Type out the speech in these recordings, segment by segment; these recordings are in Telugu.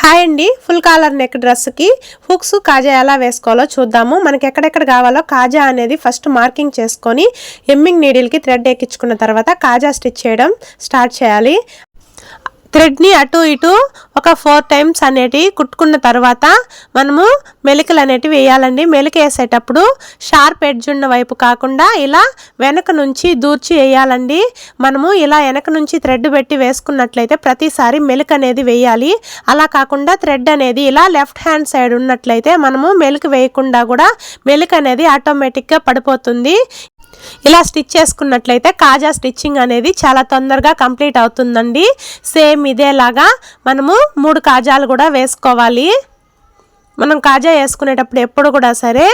హాయ్ అండి. ఫుల్ కాలర్ నెక్ డ్రెస్కి హుక్స్ కాజా ఎలా వేసుకోవాలో చూద్దాము. మనకి ఎక్కడెక్కడ కావాలో కాజా అనేది ఫస్ట్ మార్కింగ్ చేసుకొని ఎమ్మింగ్ నీడిల్కి థ్రెడ్ ఎక్కించుకున్న తర్వాత కాజా స్టిచ్ చేయడం స్టార్ట్ చేయాలి. థ్రెడ్ని అటు ఇటు ఒక ఫోర్ టైమ్స్ అనేటివి కుట్టుకున్న తర్వాత మనము మెలికలు అనేటివి వేయాలండి. మెలిక వేసేటప్పుడు షార్ప్ ఎడ్జ్ ఉన్న వైపు కాకుండా ఇలా వెనక నుంచి దూర్చి వేయాలండి. మనము ఇలా వెనక నుంచి థ్రెడ్ పెట్టి వేసుకున్నట్లయితే ప్రతిసారి మెలిక అనేది వేయాలి. అలా కాకుండా థ్రెడ్ అనేది ఇలా లెఫ్ట్ హ్యాండ్ సైడ్ ఉన్నట్లయితే మనము మెలిక వేయకుండా కూడా మెలిక అనేది ఆటోమేటిక్గా పడిపోతుంది. ఇలా స్టిచ్ చేసుకున్నట్లయితే కాజా స్టిచ్చింగ్ అనేది చాలా తొందరగా కంప్లీట్ అవుతుందండి. సేమ్ ఇదేలాగా మనము మూడు కాజాలు కూడా వేసుకోవాలి. మనం కాజా వేసుకునేటప్పుడు ఎప్పుడు కూడా సరే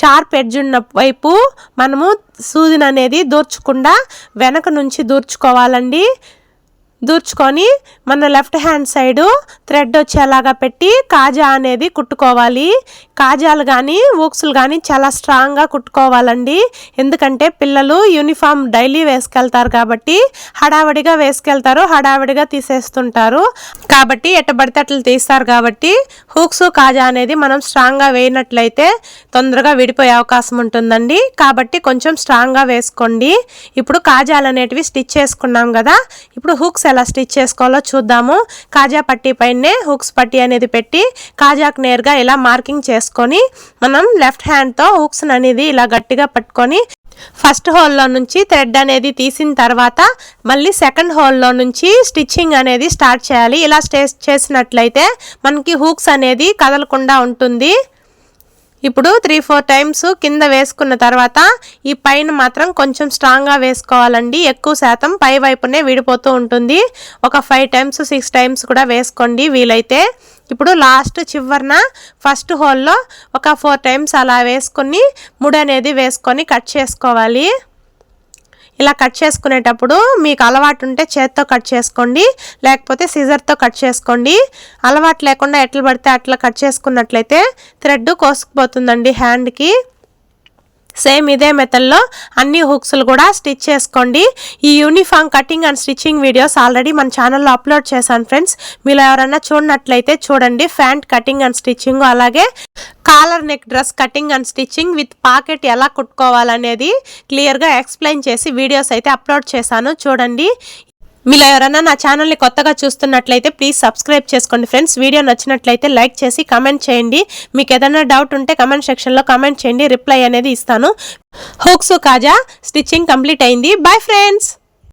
షార్ప్ ఎడ్జ్ ఉన్న వైపు మనము సూదిని అనేది దూర్చకుండా వెనక నుంచి దూర్చుకోవాలండి. దూర్చుకొని మన లెఫ్ట్ హ్యాండ్ సైడు థ్రెడ్ వచ్చేలాగా పెట్టి కాజా అనేది కుట్టుకోవాలి. కాజాలు కానీ ఊక్సులు కానీ చాలా స్ట్రాంగ్గా కుట్టుకోవాలండి. ఎందుకంటే పిల్లలు యూనిఫామ్ డైలీ వేసుకెళ్తారు కాబట్టి హడావిడిగా వేసుకెళ్తారు హడావిడిగా తీసేస్తుంటారు. కాబట్టి ఎట్టబడితే అట్లా తీస్తారు కాబట్టి హూక్స్ కాజా అనేది మనం స్ట్రాంగ్గా వేయనట్లయితే తొందరగా విడిపోయే అవకాశం ఉంటుందండి. కాబట్టి కొంచెం స్ట్రాంగ్గా వేసుకోండి. ఇప్పుడు కాజాలు అనేటివి స్టిచ్ చేసుకున్నాం కదా ఇప్పుడు హుక్స్ ఎలా స్టిచ్ చేసుకోవాలో చూద్దాము. కాజా పట్టీ పైనే హుక్స్ పట్టి అనేది పెట్టి కాజాకు నేరుగా ఇలా మార్కింగ్ చేసుకొని మనం లెఫ్ట్ హ్యాండ్తో హుక్స్ అనేది ఇలా గట్టిగా పట్టుకొని ఫస్ట్ హోల్లో నుంచి థ్రెడ్ అనేది తీసిన తర్వాత మళ్ళీ సెకండ్ హోల్లో నుంచి స్టిచ్చింగ్ అనేది స్టార్ట్ చేయాలి. ఇలా స్టే చేసినట్లయితే మనకి హూక్స్ అనేది కదలకుండా ఉంటుంది. ఇప్పుడు త్రీ ఫోర్ టైమ్స్ కింద వేసుకున్న తర్వాత ఈ పైన మాత్రం కొంచెం స్ట్రాంగ్గా వేసుకోవాలండి. ఎక్కువ శాతం పై వైపునే విడిపోతూ ఉంటుంది. ఒక ఫైవ్ టైమ్స్ సిక్స్ టైమ్స్ కూడా వేసుకోండి వీలైతే. ఇప్పుడు లాస్ట్ చివరిన ఫస్ట్ హోల్లో ఒక ఫోర్ టైమ్స్ అలా వేసుకొని ముడి అనేది వేసుకొని కట్ చేసుకోవాలి. ఇలా కట్ చేసుకునేటప్పుడు మీకు అలవాటు ఉంటే చేత్తో కట్ చేసుకోండి లేకపోతే సిజర్తో కట్ చేసుకోండి. అలవాటు లేకుండా ఎట్లా పడితే అట్లా కట్ చేసుకున్నట్లయితే థ్రెడ్ కోసుకుపోతుందండి హ్యాండ్కి. సేమ్ ఇదే మెథడ్లో అన్ని హుక్స్లు కూడా స్టిచ్ చేసుకోండి. ఈ uniform cutting and stitching videos already మన ఛానల్లో అప్లోడ్ చేశాను ఫ్రెండ్స్. మీరు ఎవరైనా చూడనట్లయితే చూడండి ఫ్యాంట్ కటింగ్ అండ్ స్టిచ్చింగ్ అలాగే collar neck dress cutting and stitching with pocket ఎలా కుట్టుకోవాలనేది క్లియర్గా ఎక్స్ప్లెయిన్ చేసి వీడియోస్ అయితే అప్లోడ్ చేశాను. చూడండి. మీరు ఎవరైనా నా ఛానల్ని కొత్తగా చూస్తున్నట్లయితే ప్లీజ్ సబ్స్క్రైబ్ చేసుకోండి ఫ్రెండ్స్. వీడియో నచ్చినట్లయితే లైక్ చేసి కమెంట్ చేయండి. మీకు ఏదైనా డౌట్ ఉంటే కమెంట్ సెక్షన్లో కమెంట్ చేయండి. రిప్లై అనేది ఇస్తాను. హోక్సు కాజా స్టిచ్చింగ్ కంప్లీట్ అయింది. Bye friends.